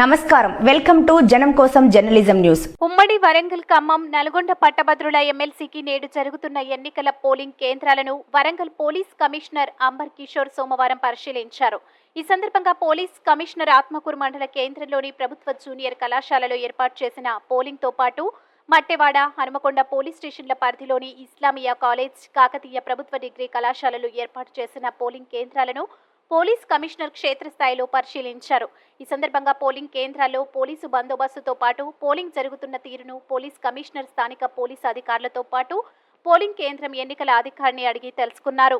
నమస్కారం. Welcome to జనం కోసం జర్నలిజం న్యూస్. ఉమ్మడి వరంగల్ ఖమ్మం నల్గొండ పట్టభద్రుల ఎమ్మెల్సీకి నేడు జరుగుతున్న ఎన్నికల పోలింగ్ కేంద్రాలను వరంగల్ పోలీస్ కమిషనర్ అంబర్ కిషోర్ సోమవారం పరిశీలించారు. ఈ సందర్భంగా పోలీస్ కమిషనర్ ఆత్మకూరు మండల కేంద్రంలోని ప్రభుత్వ జూనియర్ కళాశాలలో ఏర్పాటు చేసిన పోలింగ్తో పాటు మట్టెవాడ హనుమకొండ పోలీస్ స్టేషన్ల పరిధిలోని ఇస్లామియా కాలేజ్ కాకతీయ ప్రభుత్వ డిగ్రీ కళాశాలలు ఏర్పాటు చేసిన పోలింగ్ కేంద్రాలను పోలీస్ కమిషనర్ క్షేత్రస్థాయిలో పరిశీలించారు. ఈ సందర్భంగా పోలింగ్ కేంద్రాల్లో పోలీసు బందోబస్తుతో పాటు పోలింగ్ జరుగుతున్న తీరును పోలీస్ కమిషనర్ స్థానిక పోలీసు అధికారులతో పాటు పోలింగ్ కేంద్రం ఎన్నికల అధికారిని అడిగి తెలుసుకున్నారు.